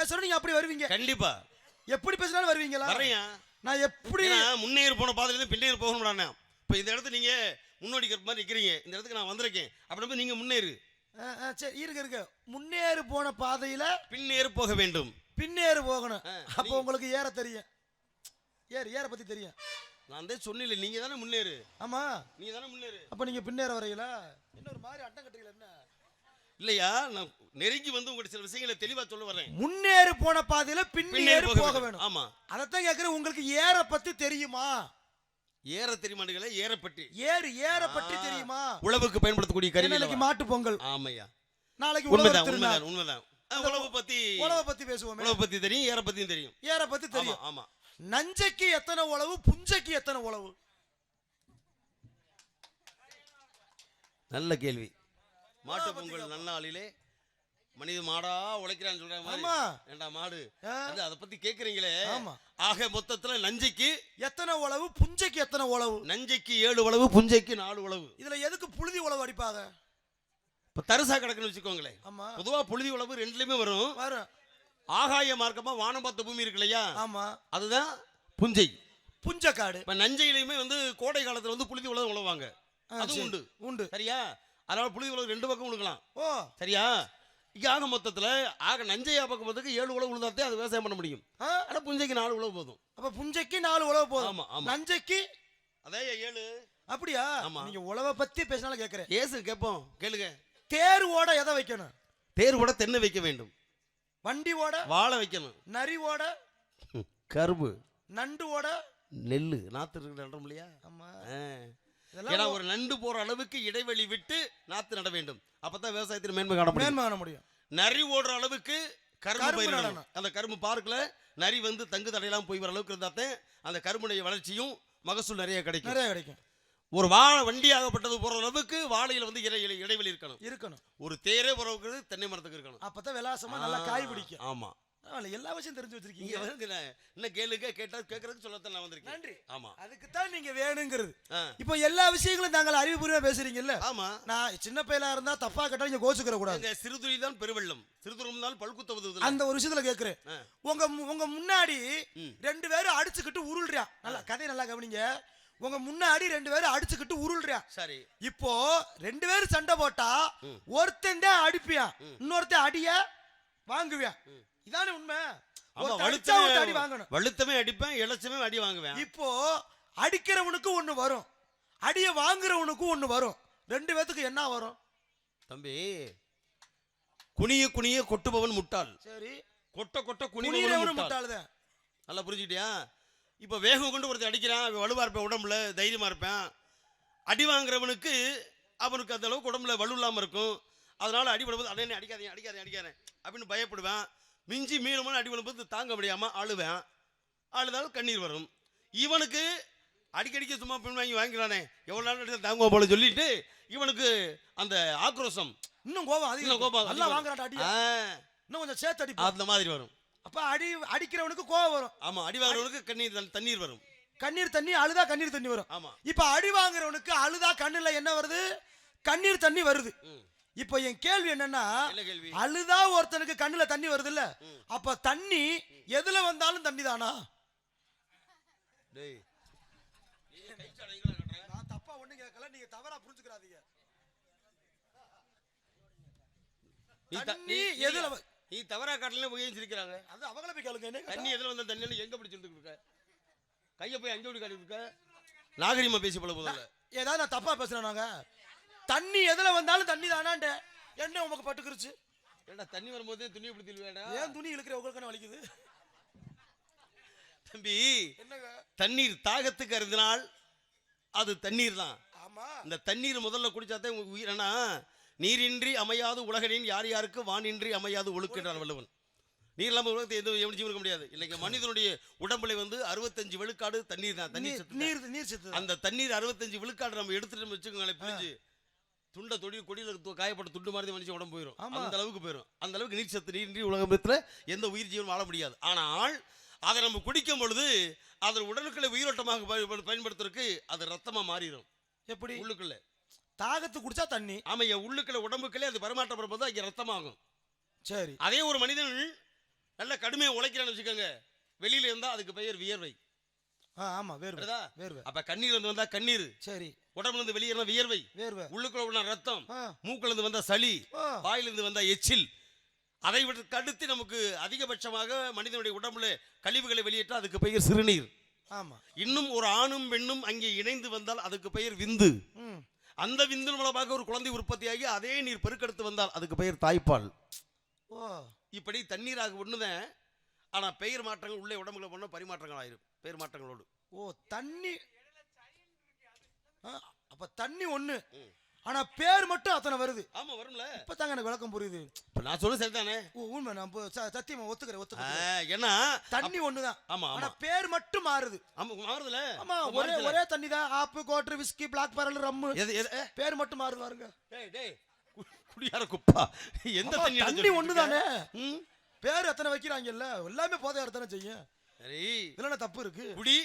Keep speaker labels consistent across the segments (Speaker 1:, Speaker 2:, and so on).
Speaker 1: பேசுறோம் நீங்க அப்படி வருவீங்க.
Speaker 2: கண்டிப்பா.
Speaker 1: எப்படி பேசினாலும் வருவீங்களா?
Speaker 2: வரையா
Speaker 1: நான் எப்படி
Speaker 2: முன்னேறி போன பாதையில இருந்து பின்னேறி போகணும்டாண்ணே இப்போ இந்த இடத்துல நீங்க முன்னோடி மாதிரி நிக்கிறீங்க. இந்த இடத்துக்கு நான் வந்திருக்கேன். அப்படி நீங்க முன்னேறு.
Speaker 1: சரி இருங்க இருங்க. முன்னேறு போன பாதையில
Speaker 2: பின்னேறு போக வேண்டும்.
Speaker 1: பின்னேறு போகணும். அப்போ உங்களுக்கு ஏற தெரியும். ஏறு ஏற பத்தி தெரியும்.
Speaker 2: நான் தான் சொன்னில நீங்க தானே முன்னேறு.
Speaker 1: ஆமா.
Speaker 2: நீங்க தானே முன்னேறு.
Speaker 1: அப்ப நீங்க பின்னேற வரையில இன்னொரு மாதிரி அட்டம் கட்டுறீங்களா என்ன?
Speaker 2: இல்லையா? நான் நெருங்கி வந்து உங்கள்ட்ட சில விஷயங்களை தெளிவா சொல்ல வரேன்
Speaker 1: முன்னேறு போன பாதையில பின்னேறு போக வேணும்.
Speaker 2: ஆமா.
Speaker 1: அதைத்தான் கேக்குறேன். உங்களுக்கு ஏற பத்தி தெரியுமா?
Speaker 2: ஏற தெரியுமாண்டுகளே ஏறப்பட்டி
Speaker 1: ஏறு ஏற பற்றி தெரியுமா?
Speaker 2: உழவுக்கு பயன்படுத்தக்கூடிய கருவி
Speaker 1: மாட்டு பொங்கல்?
Speaker 2: ஆமையா.
Speaker 1: நாளைக்கு
Speaker 2: உண்மைதான் உண்மைதான் உண்மைதான். உழவு பத்தி
Speaker 1: உழவை பத்தி பேசுவோமே.
Speaker 2: உழவு பத்தி தெரியும் ஏற பத்தியும் தெரியும்.
Speaker 1: ஏற பத்தி தெரியும்.
Speaker 2: ஆமா.
Speaker 1: நஞ்சைக்கு எத்தனை உழவு புஞ்சைக்கு எத்தனை உழவு?
Speaker 2: நல்ல கேள்வி. மாட்டு பொங்கல் நன்னாளிலே மனித மாடா உழைக்கிறான்னு சொல்ற மாதிரி. ஏண்டா மாடு. அது அதை பத்தி கேக்குறீங்களே?
Speaker 1: ஆமா.
Speaker 2: ஆக மொத்தத்துல நஞ்சைக்கு
Speaker 1: எத்தனை உழவு? புஞ்சைக்கு எத்தனை உழவு?
Speaker 2: நஞ்சைக்கு ஏழு உழவு புஞ்சைக்கு நாலு உழவு.
Speaker 1: இதுல எதுக்கு புழுதி உழவு அடிப்பாங்க?
Speaker 2: இப்ப தரிசா கிடக்குன்னு வச்சுக்கோங்களேன்.
Speaker 1: ஆமா.
Speaker 2: பொதுவா புழுதி உழவு ரெண்டுலயுமே வரும்.
Speaker 1: வரும்.
Speaker 2: ஆகாய மார்க்கமா வானம் பார்த்த பூமி இருக்கு இல்லையா?
Speaker 1: ஆமா.
Speaker 2: அதுதான் புஞ்சை.
Speaker 1: புஞ்சக்காடு.
Speaker 2: இப்ப நஞ்சையிலுமே வந்து கோடை காலத்துல வந்து புழுதி உழவு உழவாங்க.
Speaker 1: சரி.
Speaker 2: உண்டு.
Speaker 1: உண்டு.
Speaker 2: சரியா? அதனால புழுதி உழவு ரெண்டு பக்கம் உழுகலாம்.
Speaker 1: ஓ.
Speaker 2: சரியா? ஆக மொத்தத்துல ஆக நஞ்சையா பக்கம் பார்த்துக்கு ஏழு உழவு உழுதாத்தே அது விவசாயம் பண்ண முடியும்.
Speaker 1: ஆ,
Speaker 2: ஆனா புஞ்சைக்கு நாலு உழவு போதும்.
Speaker 1: அப்ப புஞ்சைக்கு நாலு உழவு போதும்.
Speaker 2: ஆமா, ஆமா.
Speaker 1: நஞ்சைக்கு?
Speaker 2: அதே ஏழு.
Speaker 1: அப்படியா?
Speaker 2: ஆமா.
Speaker 1: நீங்க உழவை பத்தி பேசினாலும் கேக்குறேன்.
Speaker 2: ஏசு கேட்போம் கேளுங்க.
Speaker 1: தேர் ஓட எதை வைக்கணும்?
Speaker 2: தேர் கூட தென்னை வைக்க வேண்டும்.
Speaker 1: வண்டி ஓட?
Speaker 2: வாழை வைக்கணும்.
Speaker 1: நரி ஓட?
Speaker 2: கரும்பு.
Speaker 1: நண்டு ஓட?
Speaker 2: நெல்லு. நாத்து இருக்கிற இல்லையா?
Speaker 1: ஆமா.
Speaker 2: ஆ.
Speaker 1: இதெல்லாம்
Speaker 2: ஏன்னா ஒரு நண்டு போற அளவுக்கு இடைவெளி விட்டு நாத்து நட வேண்டும். அப்பதான் விவசாயத்தில் மேன்மை காண முடியும்.
Speaker 1: மேன்மை காண முடியும்.
Speaker 2: நரி ஓடுற அளவுக்கு கரும்பு
Speaker 1: நடணும்.
Speaker 2: அந்த கரும்பு பார்க்கல நரி வந்து தங்கு தடையெல்லாம் போய் வர அளவுக்கு இருந்தாத்தான் அந்த கரும்புடைய வளர்ச்சியும் மகசூல் நிறைய கிடைக்கும்.
Speaker 1: நிறைய கிடைக்கும்.
Speaker 2: ஒரு வாழை வண்டியாகப்பட்டது போற அளவுக்கு வாழையில வந்து இடை- இடை- இடைவெளி இருக்கணும்.
Speaker 1: இருக்கணும்.
Speaker 2: ஒரு தேரே போறவுக்கு தென்னை மரத்துக்கு இருக்கணும்.
Speaker 1: அப்பதான் விலாசமா நல்லா காய் பிடிக்கும்.
Speaker 2: ஆமா.
Speaker 1: பரவாயில்ல, எல்லா விஷயம் தெரிஞ்சு வச்சிருக்கீங்க.
Speaker 2: இன்னும் கேளுங்க கேட்டா கேட்கறதுக்கு சொல்லத்தான் நான் வந்திருக்கேன்.
Speaker 1: நன்றி.
Speaker 2: ஆமா.
Speaker 1: அதுக்கு தான் நீங்க வேணுங்கிறது. இப்போ எல்லா விஷயங்களும் நாங்கள் அறிவுபூர்வமா பேசுறீங்கல்ல?
Speaker 2: ஆமா.
Speaker 1: நான் சின்ன பையலா இருந்தா தப்பா கேட்டா நீங்க கோச்சுக்கிற கூடாது.
Speaker 2: சிறுதுளி தான் பெருவெள்ளம். சிறுதுளம் தான் பல்குத்த உதவுது
Speaker 1: அந்த ஒரு விஷயத்துல கேக்குறேன்.
Speaker 2: ஆ.
Speaker 1: உங்க உங்க முன்னாடி. ரெண்டு பேரும் அடிச்சுக்கிட்டு உருள்றியா? நல்லா கதையை நல்லா கவனிங்க. உங்க முன்னாடி ரெண்டு பேரும் அடிச்சுக்கிட்டு உருள்றியா?
Speaker 2: சரி.
Speaker 1: இப்போ ரெண்டு பேரும் சண்டை போட்டா ஒருத்தன் தான் அடிப்பியான் இன்னொருத்தன் அடிய வாங்குவியான் இதானே உண்மை. அடி வாங்கணும்.
Speaker 2: வலுத்தமே அடிப்பேன் இளைச்சமே அடி வாங்குவேன்.
Speaker 1: இப்போ அடிக்கிறவனுக்கு ஒண்ணு வரும். அடிய வாங்குறவனுக்கு ஒண்ணு வரும். ரெண்டு பேத்துக்கு என்ன வரும்?
Speaker 2: தம்பி குனிய குனிய கொட்டுபவன் முட்டாள்.
Speaker 1: சரி.
Speaker 2: கொட்ட கொட்ட
Speaker 1: குனிறவனு
Speaker 2: முட்டாள். நல்லா புரிஞ்சுக்கிட்டியா? இப்போ வேகம் கொண்டு ஒருத்தன் அடிக்கிறான் அவன் வலுவா இருப்பேன் உடம்புல தைரியமா இருப்பேன். அடி வாங்குறவனுக்கு அவனுக்கு அந்த அளவுக்கு உடம்புல வலு இல்லாம இருக்கும். அதனால அடி விடும்போது அடனே அடிக்காதீங்க அடிக்காதீங்க அடிக்காதேன் அப்படின்னு பயப்படுவேன். மிஞ்சி மீனமான அடி விடும்போது தாங்க முடியாம அழுவேன். அழுதாலும் கண்ணீர் வரும். இவனுக்கு அடிக்கடிக்க சும்மா பின் வாங்கி வாங்கிக்கிறானே. எவ்வளோ நாள் எடுத்து தாங்குவோம் போல சொல்லிட்டு இவனுக்கு அந்த ஆக்ரோஷம்.
Speaker 1: இன்னும் கோபம் அதிகம்
Speaker 2: கோபம்
Speaker 1: நல்லா. வாங்குறான் அடி இன்னும் கொஞ்சம் சேர்த்து அடிப்பான்
Speaker 2: அந்த மாதிரி வரும்.
Speaker 1: அப்ப அடி அடிக்கிறவனுக்கு கோபம் வரும்.
Speaker 2: ஆமா அடி வாங்குறவனுக்கு கண்ணீர் தண்ணி- தண்ணீர் வரும்.
Speaker 1: கண்ணீர் தண்ணி அழுதா கண்ணீர் தண்ணி வரும்.
Speaker 2: ஆமா.
Speaker 1: இப்ப அடி வாங்குறவனுக்கு அழுதா கண்ணுல என்ன வருது? கண்ணீர் தண்ணி வருது. இப்போ என் கேள்வி என்னன்னா அழுதா ஒருத்தனுக்கு கண்ணுல தண்ணி வருது இல்ல அப்ப தண்ணி எதுல வந்தாலும் தண்ணி தானா நான் தப்பா ஒண்ணு கேட்கல நீங்க தவறா புரிஞ்சுக்கிறாதீங்க. தண்ணி எதுல
Speaker 2: நீ- தவறா காட்டல போய் சிரிக்கிறாங்க
Speaker 1: அது அவங்கள போய் கேளுங்க என்ன
Speaker 2: தண்ணி எதுல வந்த தண்ணி எங்க பிடிச்சிட்டு இருக்க? கைய போய் அங்க ஓடி காட்டி இருக்க? நாகரிகமா பேசி போல முதல்ல
Speaker 1: ஏதாவது நான் தப்பா பேசுறேன் நாங்க தண்ணி எதுல வந்தாலும் தண்ணி தானான்ட்டு. என்ன உமக்கு பட்டுக்குருச்சு?
Speaker 2: ஏடா தண்ணி வரும்போது துணியை பிடிச்சி வேடா
Speaker 1: ஏன் துணி இழுக்கிற உங்களுக்கு வலிக்குது?
Speaker 2: தம்பி தண்ணீர் தாகத்துக்கு அருந்தினால் அது தண்ணீர் தான்.
Speaker 1: ஆமா.
Speaker 2: இந்த தண்ணீர் முதல்ல குடிச்சாதான் உங்க உயிரனா நீரின்றி அமையாது உலகனின் யார் யாருக்கு வானின்றி அமையாது ஒழுக்கின்றான் வள்ளுவன். நீர் இல்லாம உலகத்தை எந்த எவனிச்சும் இருக்க முடியாது. இல்லைங்க மனிதனுடைய உடம்புல வந்து அறுபத்தஞ்சு விழுக்காடு தண்ணீர் தான் தண்ணீர்
Speaker 1: நீர். நீர்
Speaker 2: அந்த தண்ணீர் அறுபத்தஞ்சு விழுக்காடு நம்ம எடுத்துட்டு வச்சுக்கோங்களேன் பிரிஞ்சு? துண்டை தொடி கொடியில காயப்பட்ட துண்டு மாதிரி மனுஷன் உடம்பு போயிடும். அந்த அளவுக்கு போயிடும் அந்த அளவுக்கு நீர் சத்து நீரின்றி உலகத்துல எந்த உயிர் ஜீவன் வாழ முடியாது. ஆனால் அதை நம்ம குடிக்கும் பொழுது அதன் உடலுக்குள்ள உயிரோட்டமாக பயன்படு- பயன்படுத்துறதுக்கு அது ரத்தமா மாறிடும்.
Speaker 1: எப்படி?
Speaker 2: உள்ளுக்குள்ள.
Speaker 1: தாகத்து குடிச்சா தண்ணி.
Speaker 2: ஆமா என் உள்ளுக்குள்ள உடம்புக்குள்ளே அது பரிமாற்றப்படும் போது அங்கே ரத்தமாகும்.
Speaker 1: சரி.
Speaker 2: அதே ஒரு மனிதன் நல்ல கடுமையா உழைக்கிறான்னு வச்சுக்கோங்க. வெளியில இருந்தா அதுக்கு பெயர் வியர்வை.
Speaker 1: ஆமா வேர்வை
Speaker 2: புரியுதா?
Speaker 1: வேர்வை.
Speaker 2: அப்ப கண்ணீர் இருந்து வந்தா கண்ணீர்.
Speaker 1: சரி.
Speaker 2: உடம்புல இருந்து வெளியே இருந்தா வியர்வை.
Speaker 1: வேர்வை
Speaker 2: உள்ளுக்குள்ள உள்ள ரத்தம். மூக்குல இருந்து வந்தா சளி.
Speaker 1: ஆ.
Speaker 2: வாயிலிருந்து வந்தா எச்சில். அதை விட்டு அடுத்து நமக்கு அதிகபட்சமாக மனிதனுடைய உடம்புல கழிவுகளை வெளியேற்ற அதுக்கு பெயர் சிறுநீர்.
Speaker 1: ஆமா.
Speaker 2: இன்னும் ஒரு ஆணும் பெண்ணும் அங்கே இணைந்து வந்தால் அதுக்கு பெயர் விந்து. அந்த விந்தின் மூலமாக ஒரு குழந்தை உற்பத்தியாகி அதே நீர் பெருக்கெடுத்து வந்தால் அதுக்கு பெயர் தாய்ப்பால். இப்படி தண்ணீராக ஒண்ணுதான் ஆனா பெயர் மாற்றங்கள் உள்ளே உடம்புல பண்ண பரிமாற்றங்கள் ஆயிரும் பெயர் மாற்றங்களோடு.
Speaker 1: ஓ தண்ணி. அப்ப தண்ணி
Speaker 2: ம்.
Speaker 1: ஆனா பேர் மட்டும் அத்தனை வருது.
Speaker 2: ஆமா வரும்ல.
Speaker 1: இப்பதாங்க எனக்கு விளக்கம் புரியுது.
Speaker 2: இப்ப நான் சொல்ல சரிதானே?
Speaker 1: உண்மை. நான் இப்போ சத்தியமா ஒத்துக்கிறேன் ஒத்துக்கிறேன்.
Speaker 2: ஏன்னா
Speaker 1: தண்ணி ஒண்ணுதான்.
Speaker 2: ஆமா
Speaker 1: ஆனா பேர் மட்டும் மாறுது.
Speaker 2: ஆமா மாறுதுல?
Speaker 1: ஆமா ஒரே. ஒரே தண்ணி தான். Half quarter whisky black barrel rum பேர் மட்டும் மாறுது பாருங்க.
Speaker 2: டேய் டேய் குடியார குப்பா. எந்த தண்ணி
Speaker 1: தண்ணி ஒண்ணுதானே? பேர் எத்தனை வைக்கிறாங்கல்ல எல்லாமே போதையா தானே செய்யும்.
Speaker 2: சரி.
Speaker 1: இதுல என்ன தப்பு இருக்கு?
Speaker 2: குடி.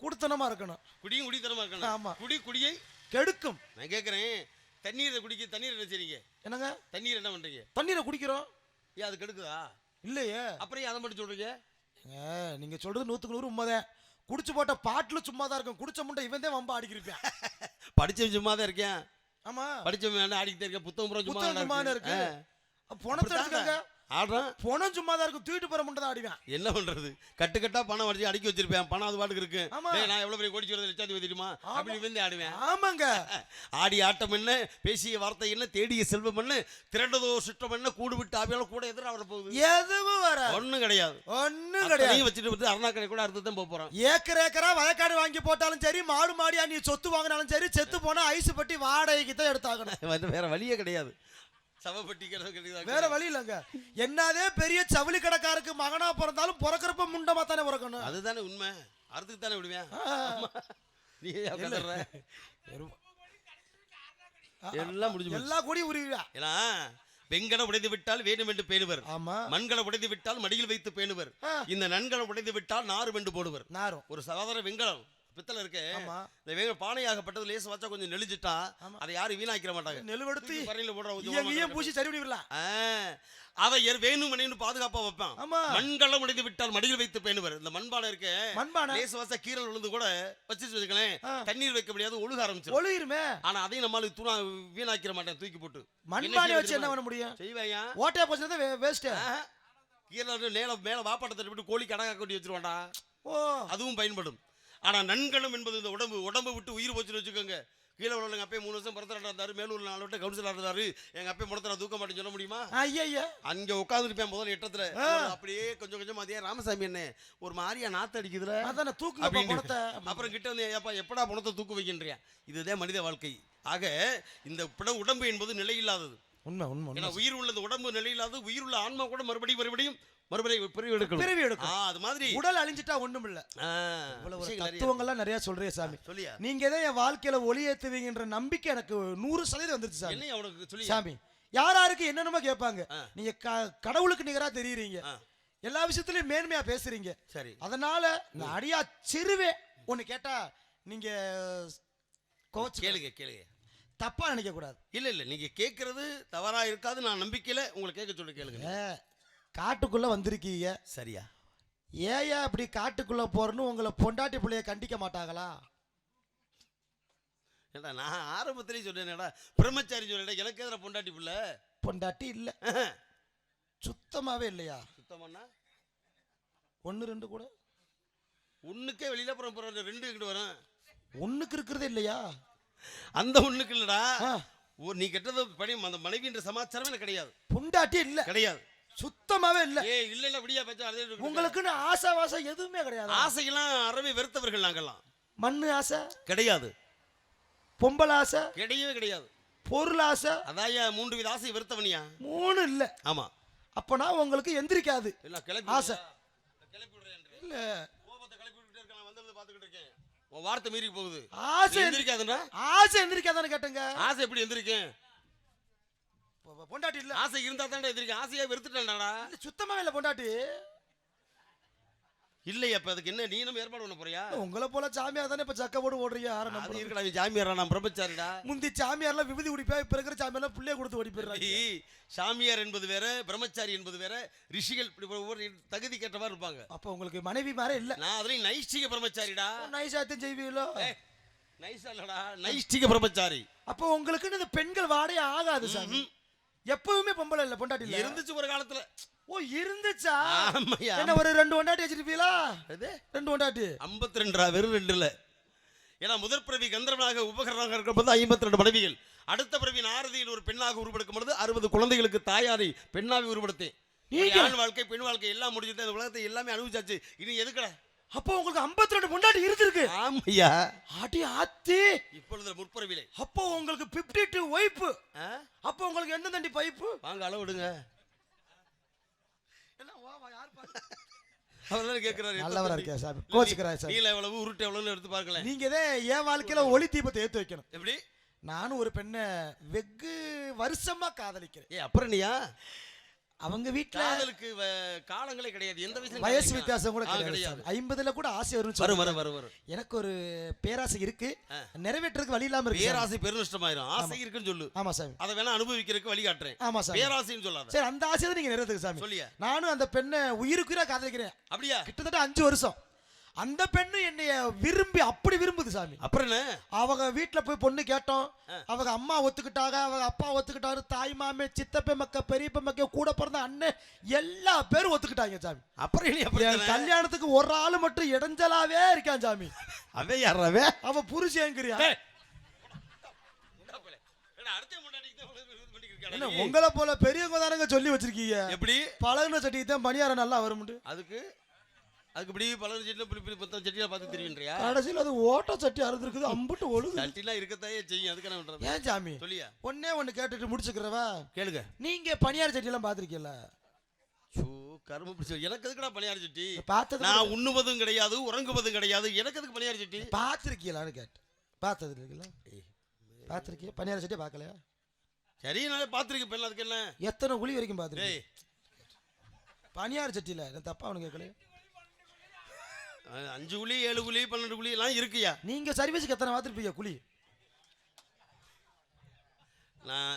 Speaker 1: குடுத்தனமா இருக்கணும்.
Speaker 2: குடியும் குடித்தனமா இருக்கணும்.
Speaker 1: ஆமா.
Speaker 2: குடி குடியை
Speaker 1: கெடுக்கும்.
Speaker 2: நான் கேட்குறேன் தண்ணீரை குடிக்க தண்ணீர் என்ன செய்றீங்க?
Speaker 1: என்னங்க?
Speaker 2: தண்ணீர் என்ன பண்றீங்க?
Speaker 1: தண்ணீரை குடிக்கிறோம்.
Speaker 2: ஏன் அது கெடுக்குதா?
Speaker 1: இல்லையே.
Speaker 2: அப்புறம் ஏன் அதை மட்டும் சொல்றீங்க?
Speaker 1: நீங்க சொல்றது நூத்துக்கு நூறு உண்மைதான். குடிச்சு போட்ட பாட்டுல சும்மா தான் இருக்கும். குடிச்ச முண்டை இவன் தான் வம்பா அடிக்கிருப்பேன்
Speaker 2: படிச்சவன் சும்மா தான் இருக்கேன்.
Speaker 1: ஆமா.
Speaker 2: படிச்சவன் ஆடிக்கிட்டே இருக்கேன். புத்தகம் பூரா சும்மா
Speaker 1: புத்தகம் சும்மா
Speaker 2: தானே
Speaker 1: இருக்கு.
Speaker 2: ஆ.
Speaker 1: பணத்தை
Speaker 2: ஆடுறான்
Speaker 1: பணம் சும்மா தான் இருக்கும். தூக்கிட்டு போற முண்டை தான் ஆடிவேன்
Speaker 2: என்ன பண்றது? கட்டு கட்டா பணம் வச்சு அடுக்கி வச்சிருப்பேன். பணம் அது பாட்டுக்கு இருக்கு.
Speaker 1: ஆமா.
Speaker 2: நான் எவ்வளவு பெரிய கோடி சொல்றது லட்சாதிபதி தெரியுமா? அப்படி வந்து ஆடுவேன்.
Speaker 1: ஆமாங்க.
Speaker 2: ஆடி ஆட்டம் என்ன? பேசிய வார்த்தை என்ன? தேடிய செல்வம் என்ன? திரண்டதோ சுற்றம் என்ன? கூடு விட்டு ஆவியால கூட எதிராக வர போகுது
Speaker 1: எதுவும் வர
Speaker 2: ஒண்ணும் கிடையாது.
Speaker 1: ஒண்ணும் கிடையாது.
Speaker 2: வச்சுட்டு வந்து அருணாக்கடை கூட அறுத்து தான் போறோம்
Speaker 1: ஏக்கர் ஏக்கரா வயக்காடு வாங்கி போட்டாலும் சரி மாடு மாடியா நீ சொத்து வாங்கினாலும் சரி செத்து போனா ஐஸ் பட்டி வாடகைக்கு தான் எடுத்தாகணும்.
Speaker 2: வந்து வேற வழியே கிடையாது.
Speaker 1: வேற வழி இல்லைங்க. என்னதே பெரிய சவுளி கடைக்காருக்கு மகனா பிறந்தாலும் பிறக்கிறப்ப முண்டமா தானே பிறக்கணும்.
Speaker 2: அதுதானே உண்மை. அறுத்துக்கு தானே விடுவேன். நீ எல்லாம் முடிஞ்சு.
Speaker 1: எல்லா கூடியும் உருவியா
Speaker 2: ஏன்னா வெங்கட உடைந்து விட்டால் வேணும் என்று பேணுவர்.
Speaker 1: ஆமா.
Speaker 2: மண்களை உடைந்து விட்டால் மடியில் வைத்து பேணுவர். இந்த நன்களை உடைந்து விட்டால் நாறு வெண்டு போடுவர். ஒரு சாதாரண வெங்கலம். பித்தளை இருக்கு.
Speaker 1: ஆமா.
Speaker 2: இந்த வேக பானையாகப்பட்டது லேச வச்சா கொஞ்சம் நெளிஞ்சிட்டா. அதை யாரும் வீணாக்கிற மாட்டாங்க.
Speaker 1: நெலுவெடுத்து
Speaker 2: பறையில போடுற
Speaker 1: பூசி சரி பண்ணிடலாம்
Speaker 2: அதை வேணும் மணின்னு பாதுகாப்பா வைப்பான்.
Speaker 1: ஆமா.
Speaker 2: மண்களம் உடைந்து விட்டால் மடியில் வைத்து பேணுவர். இந்த மண்பானை இருக்கு.
Speaker 1: மண்பானை?
Speaker 2: லேச வச்சா கீரல் விழுந்து கூட வச்சு வச்சுக்கலேன்
Speaker 1: ஆ.
Speaker 2: தண்ணீர் வைக்க முடியாது ஒழுக ஆரம்பிச்சிடும்
Speaker 1: ஒளிருமே
Speaker 2: ஆனா அதையும் நம்மளுக்கு துணா வீணாக்கிற மாட்டேன் தூக்கி போட்டு.
Speaker 1: மண்பானை வச்சு என்ன பண்ண முடியும்?
Speaker 2: செய்வாயா?
Speaker 1: ஓட்டையா போச்சு வேஸ்ட்
Speaker 2: கீழே மேல வாப்பாட்டத்தை விட்டு கோழி கடகா கொட்டி வச்சிருவான்டா.
Speaker 1: ஓ.
Speaker 2: அதுவும் பயன்படும். ஆனா நன்கலம் என்பது இந்த உடம்பு உடம்பு விட்டு உயிர் போச்சுன்னு வச்சுக்கோங்க. கீழே உள்ள அப்பே மூணு வருஷம் பரத்தலாட்டா இருந்தாரு மேலூர் நாலு வட்டம் கவுன்சிலர் இருந்தாரு எங்க அப்பே முடத்துல தூக்க மாட்டேன்னு சொல்ல முடியுமா?
Speaker 1: ஐயா
Speaker 2: அங்க உட்காந்துருப்பேன் முதல்ல எட்டத்துல. அப்படியே கொஞ்சம் கொஞ்சம் அதே ராமசாமி என்ன ஒரு மாதிரியா நாத்து அடிக்குதுல.
Speaker 1: அதானே. பணத்தை
Speaker 2: அப்புறம் கிட்ட வந்து ஏப்பா எப்படா பணத்தை தூக்கு வைக்கின்றியா? இதுதான் மனித வாழ்க்கை. ஆக இந்த பிட உடம்பு என்பது நிலையில்லாதது.
Speaker 1: உண்மை உண்மை
Speaker 2: உயிர் உள்ளது உடம்பு நிலையில்லாதது உயிர் உள்ள ஆன்மா கூட மறுபடியும் மறுபடியும் மறுபடியும் எடுக்கணும்.
Speaker 1: பிறவி
Speaker 2: ஆ
Speaker 1: எடுக்கும்
Speaker 2: அது மாதிரி.
Speaker 1: உடல் அழிஞ்சிட்டா ஒண்ணும் இல்ல தத்துவங்கள்லாம் நிறைய சொல்றே சாமி.
Speaker 2: சொல்லியா?
Speaker 1: நீங்க தான் என் வாழ்க்கையில ஒளி ஏத்துவீங்கன்ற நம்பிக்கை எனக்கு நூறு சதவீதம் வந்துருச்சு சாமி.
Speaker 2: என்ன அவனுக்கு சொல்லி
Speaker 1: சாமி யார் யாருக்கு என்னென்னமோ கேட்பாங்க. நீங்க கடவுளுக்கு நிகரா தெரியுறீங்க. எல்லா விஷயத்துலயும் மேன்மையா பேசுறீங்க.
Speaker 2: சரி.
Speaker 1: அதனால இந்த அடியா சிறுவே. ஒன்னு கேட்டா நீங்க கோச்சு
Speaker 2: கேளுங்க கேளுங்க.
Speaker 1: தப்பா நினைக்க கூடாது
Speaker 2: இல்ல இல்ல நீங்க கேக்குறது தவறா இருக்காது நான் நம்பிக்கையில உங்களை கேட்க சொல்லி கேளுங்க.
Speaker 1: காட்டுக்குள்ள வந்திருக்கீங்க.
Speaker 2: சரியா.
Speaker 1: ஏயா அப்படி காட்டுக்குள்ள போறன்னு உங்களை பொண்டாட்டி பிள்ளைய கண்டிக்க மாட்டாங்களா?
Speaker 2: ஏடா நான் ஆரம்பத்திலேயே சொன்னேன்டா பிரம்மச்சாரி சொல்லிட்டேன் எனக்கு எதிர பொண்டாட்டி புள்ள?
Speaker 1: பொண்டாட்டி இல்ல. சுத்தமாவே இல்லையா?
Speaker 2: சுத்தமாண்ணா
Speaker 1: ஒன்னு ரெண்டு கூட?
Speaker 2: ஒண்ணுக்கே வெளியில அப்புறம் அப்புறம் ரெண்டு கிட்ட வரும்
Speaker 1: ஒண்ணுக்கு இருக்கிறதே இல்லையா?
Speaker 2: அந்த ஒண்ணுக்கு இல்லடா. நீ கெட்டது பணி அந்த மனைவின்ற சமாச்சாரமே எனக்கு கிடையாது.
Speaker 1: பொண்டாட்டி இல்ல.
Speaker 2: கிடையாது.
Speaker 1: சுத்தமாவே இல்ல.
Speaker 2: ஏ இல்ல இல்ல விடியா பேச்சா அதே.
Speaker 1: உங்களுக்குன்னு ஆசை வாசம் எதுவுமே கிடையாது.
Speaker 2: ஆசையெல்லாம் அறவே வெறுத்தவர்கள் நாங்கெல்லாம்.
Speaker 1: மண்ணு ஆசை
Speaker 2: கிடையாது.
Speaker 1: பொம்பளை ஆசை
Speaker 2: கிடையவே கிடையாது.
Speaker 1: பொருள் ஆசை.
Speaker 2: அதாயா மூன்று வித ஆசை வெறுத்தவனியா?
Speaker 1: மூணு இல்ல.
Speaker 2: ஆமா.
Speaker 1: அப்பனா உங்களுக்கு எந்திரிக்காது.
Speaker 2: இல்ல கிளப்பி
Speaker 1: ஆசை.
Speaker 2: கிளப்பி விடுறேன்
Speaker 1: இல்ல.
Speaker 2: கோபத்தை கிளப்பி விட்டுட்டே இருக்க நான் வந்தது பாத்துக்கிட்டு இருக்கேன். உன் வார்த்தை மீறி போகுது.
Speaker 1: ஆசை
Speaker 2: எந்திரிக்காதுன்னா
Speaker 1: ஆசை எந்திரிக்காதான்னு கேட்டேங்க.
Speaker 2: ஆசை எப்படி எந்திரிக்கேன்
Speaker 1: பொண்டாட்டி இல்ல.
Speaker 2: ஆசை இருந்தா தான்டா எந்திரிக்கேன் ஆசையா வெறுத்துட்டேன்டாடா
Speaker 1: இல்ல, சுத்தமாவே இல்ல பொண்டாட்டி.
Speaker 2: இல்லை அப்ப அதுக்கு என்ன? நீ நம்ம ஏற்பாடு பண்ண போறியா?
Speaker 1: உங்களை போல சாமியார் தானே இப்ப சக்க போட்டு யாரும்
Speaker 2: அது
Speaker 1: நம்புறது?
Speaker 2: இருக்கடா நீ ஜாமியாரா நான் பிரம்மச்சாரிடா
Speaker 1: முந்தி சாமியார்லாம் விபதி குடிப்பா இப்ப இருக்கிற சாமியார்லாம் பிள்ளைய கொடுத்து ஓடி போயிடுறாங்க.
Speaker 2: ஏய், சாமியார் என்பது வேற பிரம்மச்சாரி என்பது வேற ரிஷிகள் இப்படி ஒவ்வொரு தகுதி கேட்ட மாதிரி இருப்பாங்க.
Speaker 1: அப்ப உங்களுக்கு மனைவி மாதிரி இல்ல.
Speaker 2: நான் அதுலயும் நைஷ்டிக பிரம்மச்சாரிடா.
Speaker 1: நைசாத்தையும் செய்வீங்களோ?
Speaker 2: இல்லடா நைஷ்டிக பிரம்மச்சாரி.
Speaker 1: அப்போ உங்களுக்குன்னு இந்த பெண்கள் வாடகை ஆகாது சாமி. எப்பவுமே பொம்பளை இல்ல பொண்டாட்டி
Speaker 2: இருந்துச்சு ஒரு காலத்துல.
Speaker 1: ஓ இருந்துச்சா. என்ன ஒரு ரெண்டு பொண்டாட்டி வச்சிருப்பீங்களா?
Speaker 2: அது
Speaker 1: ரெண்டு பொண்டாட்டி.
Speaker 2: ஐம்பத்தி ரெண்டா வெறும் ரெண்டு இல்ல ஏன்னா முதற் பிறவி கந்தர்வனாக உபகரணமாக இருக்கும்போது ஐம்பத்தி ரெண்டு மனைவிகள். அடுத்த பிறவி நாரதியில் ஒரு பெண்ணாக உருவெடுக்கும் பொழுது அறுபது குழந்தைகளுக்கு தாயாரை பெண்ணாவி உருவெடுத்தேன். வாழ்க்கை பெண் வாழ்க்கை எல்லாம் முடிஞ்சது. இந்த உலகத்தை எல்லாமே அனுபவிச்சாச்சு. இனி எதுக்குடா?
Speaker 1: அப்போ உங்களுக்கு 52 ரெண்டு பொண்டாட்டி இருந்திருக்கு.
Speaker 2: ஆமையா?
Speaker 1: அடி ஆத்தி.
Speaker 2: இப்பொழுது முற்பிறவிலே.
Speaker 1: அப்போ உங்களுக்கு 52 டூ ஒய்ஃபு
Speaker 2: ஆ?
Speaker 1: அப்போ உங்களுக்கு என்ன தண்டி பைப்பு
Speaker 2: வாங்க அளவிடுங்க அவர் தான் கேட்கிறாரு
Speaker 1: நல்லவரா இருக்கே சாமி கோச்சுக்கிறாரு சாமி
Speaker 2: நீல எவ்வளவு உருட்டு எவ்வளவுன்னு எடுத்து பார்க்கல
Speaker 1: நீங்க தான் என் வாழ்க்கையில ஒளி தீபத்தை ஏத்து வைக்கணும்.
Speaker 2: எப்படி?
Speaker 1: நானும் ஒரு பெண்ணை வெகு வருஷமா காதலிக்கிறேன்.
Speaker 2: ஏ அப்புறம் நீயா?
Speaker 1: அவங்க வீட்ல
Speaker 2: காதலுக்கு காலங்களே கிடையாது. எந்த வயசுல
Speaker 1: வயசு வித்தியாசம் கூட கிடையாது. ஐம்பதுல கூட ஆசை
Speaker 2: வரும் வரும் வரும் வரும்.
Speaker 1: எனக்கு ஒரு பேராசை இருக்கு. நிறைவேற்றுறதுக்கு வழி இல்லாம இருக்கு.
Speaker 2: பேராசை பெருநஷ்டமாயிரும். ஆசை இருக்குன்னு சொல்லு.
Speaker 1: ஆமா சாமி.
Speaker 2: அதை வேணா அனுபவிக்கிறதுக்கு வழி காட்டுறேன்.
Speaker 1: ஆமா சாமி.
Speaker 2: பேராசைன்னு சொல்லாத.
Speaker 1: சரி அந்த ஆசையை நீங்க நிறைவேற்றுங்க சாமி.
Speaker 2: சொல்லியா?
Speaker 1: நானும் அந்த பெண்ணை உயிருக்குயிரா காதலிக்கிறேன்.
Speaker 2: அப்படியா?
Speaker 1: கிட்டத்தட்ட அஞ்சு வருஷம். அந்த பெண்ணு என்னைய விரும்பி அப்படி விரும்புது சாமி.
Speaker 2: அப்புறம்
Speaker 1: அவங்க வீட்ல போய் பொண்ணு கேட்டோம். அவங்க அம்மா ஒத்துக்கிட்டாங்க அவங்க அப்பா ஒத்துக்கிட்டாரு தாய் மாமே சித்தப்ப மக்க பெரியப்ப மக்க கூட பிறந்த அண்ணன் எல்லா பேரும் ஒத்துக்கிட்டாங்க சாமி.
Speaker 2: அப்புறம்
Speaker 1: கல்யாணத்துக்கு ஒரு ஆளு மட்டும் இடைஞ்சலாவே இருக்கான் சாமி.
Speaker 2: அவன் யாராவே
Speaker 1: அவ புருஷங்கிறியா உங்களை போல பெரியவங்க தானங்க சொல்லி வச்சிருக்கீங்க?
Speaker 2: எப்படி?
Speaker 1: பழகுன சட்டிக்கு தான் பணியாரம் நல்லா வரும்னு.
Speaker 2: அதுக்கு அதுக்கு இப்படி பலர் செட்டில இப்படி இப்படி பத்தம் செட்டியா பார்த்து தெரியுன்றியா
Speaker 1: கடைசியில் அது ஓட்ட சட்டி அறுந்திருக்குது அம்புட்டு ஒழுகு
Speaker 2: சட்டிலாம் இருக்கத்தாயே செய்யும் அதுக்கு என்ன பண்றது?
Speaker 1: ஏன் சாமி?
Speaker 2: சொல்லியா?
Speaker 1: ஒன்னே ஒண்ணு கேட்டுட்டு முடிச்சுக்கிறவா?
Speaker 2: கேளுங்க.
Speaker 1: நீங்க பணியார சட்டியெல்லாம் பார்த்திருக்கீல்ல?
Speaker 2: சோ கரும்பு பிடிச்ச எனக்கு எதுக்குடா பணியார சட்டி?
Speaker 1: பார்த்தது
Speaker 2: நான் உண்ணுவதும் கிடையாது உறங்குவதும் கிடையாது எனக்கு எதுக்கு பணியார சட்டி?
Speaker 1: பார்த்துருக்கீங்களான்னு கேட்டேன். பார்த்தது இருக்குல்ல பார்த்துருக்கீங்க? பணியார சட்டியை பார்க்கலையா?
Speaker 2: சரி நான் பார்த்துருக்கேன் பெண் அதுக்கு என்ன?
Speaker 1: எத்தனை குழி வரைக்கும் பார்த்துருக்கீங்க?
Speaker 2: ஏய்.
Speaker 1: பணியார சட்டியில் நான் தப்பா அவனு கேட்கல
Speaker 2: அஹ், அஞ்சு குழி ஏழு குழி பன்னெண்டு குழி எல்லாம் இருக்குயா?
Speaker 1: நீங்க சர்வீஸுக்கு எத்தனை பார்த்துருப்பீங்க குழி?
Speaker 2: நான்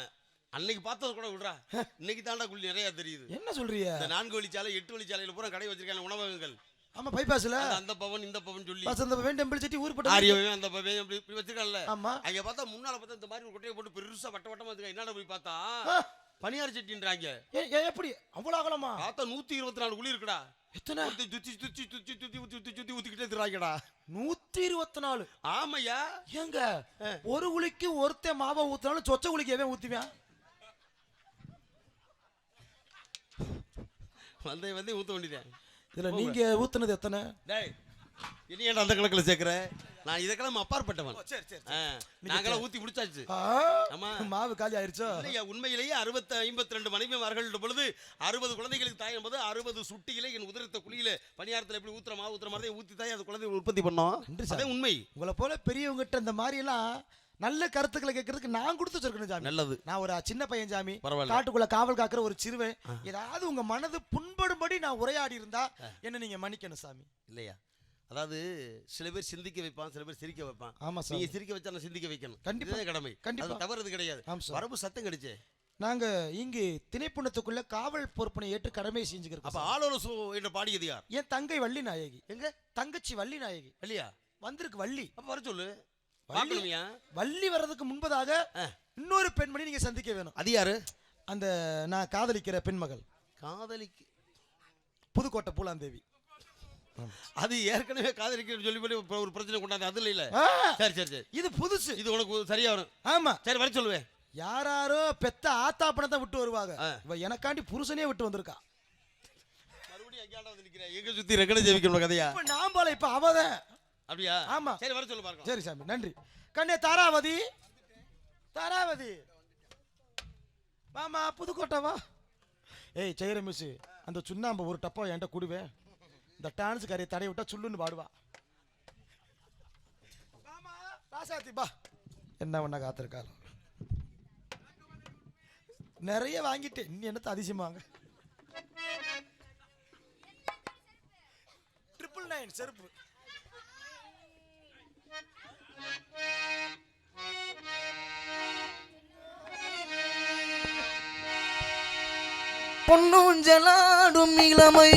Speaker 2: அன்னைக்கு பார்த்தது கூட விடுறா. இன்னைக்கு தாண்டா குழி நிறைய தெரியுது.
Speaker 1: என்ன சொல்றீங்க?
Speaker 2: இந்த நான்கு வழிச்சாலை எட்டு வழிச்சாலையில பூரா கடை வச்சிருக்காங்க உணவகங்கள்.
Speaker 1: ஆமா பைபாஸ்ல
Speaker 2: அந்த- அந்த பவன் இந்த பவன் சொல்லி.
Speaker 1: வசந்த பவன் டெம்பிள் சட்டி ஊர்பட்ட
Speaker 2: ஆரியவன் அந்த பவன் இப்படி இப்படி வச்சிருக்கான்ல.
Speaker 1: ஆமா.
Speaker 2: அங்க பார்த்தா முன்னால பார்த்தா இந்த மாதிரி ஒரு கொட்டையை போட்டு பெருசா வட்ட வட்டமா இருக்கு என்னடா போய் பார்த்தா? பனியார் சட்டின்றாங்க.
Speaker 1: எப்படி? அவ்வளவு அகலமா?
Speaker 2: பார்த்தா நூத்தி இருபத்தி நாலு குழி இருக்குடா.
Speaker 1: எத்தனை?
Speaker 2: சுத்தி சுத்தி சுத்தி சுத்தி ஊத்தி சுத்தி சுத்தி ஊத்திக்கிட்டே இருக்கிறாங்கடா.
Speaker 1: நூத்தி இருபத்தி நாலு
Speaker 2: ஆமையா
Speaker 1: ஏங்க ஒரு குழிக்கு ஒருத்தன் மாவை ஊத்துனாலும் சொச்ச குழிக்கு எவன் ஊத்துவேன்
Speaker 2: வந்தே வந்தே ஊத்த வேண்டியதேன்
Speaker 1: இதுல நீங்க ஊத்துனது எத்தனை?
Speaker 2: டேய் இனி அந்த கணக்குல சேர்க்கிற? நான் இதுக்கெல்லாம் அப்பாற்பட்டவன்.
Speaker 1: சரி சரி
Speaker 2: ஆ, நாங்கெல்லாம் ஊத்தி முடிச்சாச்சு. ஆமா.
Speaker 1: மாவு காலி ஆயிருச்சோ?
Speaker 2: இல்லையா உண்மையிலேயே அறுபத்தி ஐம்பத்தி ரெண்டு மனைவிமார்கள் பொழுது அறுபது குழந்தைகளுக்கு தாய் என்பது அறுபது சுட்டியிலே என் உதிரத்த குழியில பணியாரத்துல எப்படி ஊத்துற மாவு ஊத்துற மாதிரி ஊத்தி தாய் அந்த குழந்தை உற்பத்தி பண்ணோம். அதே உண்மை.
Speaker 1: உங்களை போல பெரியவங்ககிட்ட இந்த மாதிரி எல்லாம் நல்ல கருத்துக்களை கேட்கறதுக்கு நான் கொடுத்து வச்சிருக்கணும் சாமி.
Speaker 2: நல்லது.
Speaker 1: நான் ஒரு சின்ன பையன் சாமி. காட்டுக்குள்ள காவல் காக்குற ஒரு சிறுவன். ஏதாவது உங்க மனது புண்படும்படி நான் உரையாடி இருந்தா என்ன நீங்க மன்னிக்கணும் சாமி.
Speaker 2: இல்லையா? அதாவது சில பேர் சிந்திக்க வைப்பான் சில பேர் சிரிக்க வைப்பான்.
Speaker 1: ஆமா சார்
Speaker 2: நீங்க சிரிக்க வச்சா நான் சிந்திக்க வைக்கணும்.
Speaker 1: கண்டிப்பா.
Speaker 2: கடமை.
Speaker 1: கண்டிப்பா.
Speaker 2: தவறது கிடையாது. வரப்பு சத்தம் கிடைச்சே.
Speaker 1: நாங்க இங்கு திணைப்புணத்துக்குள்ள காவல் பொறுப்பினை ஏற்று கடமை செஞ்சுக்கிறோம்
Speaker 2: அப்ப ஆளோல சு என்று பாடியது யார்?
Speaker 1: என் தங்கை வள்ளி நாயகி.
Speaker 2: எங்க?
Speaker 1: தங்கச்சி வள்ளி நாயகி.
Speaker 2: இல்லையா
Speaker 1: வந்திருக்கு வள்ளி.
Speaker 2: அப்ப வர சொல்லு. பார்க்கணுமியா?
Speaker 1: வள்ளி வர்றதுக்கு முன்பதாக. இன்னொரு பெண்மணி நீங்க சந்திக்க வேணும்.
Speaker 2: அது யாரு?
Speaker 1: அந்த நான் காதலிக்கிற பெண்மகள்.
Speaker 2: காதலிக்கு
Speaker 1: புதுக்கோட்டை பூலாந்தேவி.
Speaker 2: அது ஏற்கனவே காதலிக்கிறேன்னு சொல்லி ஒரு பிரச்சனை கொண்டாந்து அது இல்ல சரி சரி சரி.
Speaker 1: இது புதுசு.
Speaker 2: இது உனக்கு சரியா வரும்.
Speaker 1: ஆமா.
Speaker 2: சரி வர சொல்லுவேன்.
Speaker 1: யாராரோ பெத்த ஆத்தா பணத்தை விட்டு வருவாங்க. இவ எனக்காண்டி புருஷனே விட்டு வந்திருக்கா.
Speaker 2: மறுபடியும் எங்க சுத்தி ரெக்கடை ஜெயிக்கணும் கதையா?
Speaker 1: நான் போல இப்ப அவதான்
Speaker 2: அப்படியா?
Speaker 1: ஆமா.
Speaker 2: சரி வர சொல்லு பார்க்கலாம்
Speaker 1: சரி சாமி. நன்றி. கண்ணே தாராவதி. தாராவதி. வாமா புதுக்கோட்டை வா. ஏய் ஜெயர மிஸ் அந்த சுண்ணாம்பு ஒரு டப்பா என்கிட்ட குடுவே. இந்த டான்ஸ் கரையை தடை விட்டா சுள்ளுன்னு பாடுவா. ராசாத்தி பா என்ன பண்ண காத்திருக்காரு நிறைய வாங்கிட்டேன். இன்னும் என்னத்த அதிசயமாங்க? ட்ரிபிள் நைன் செருப்பு.
Speaker 3: பொன்னூஞ்சலாடும் இளமை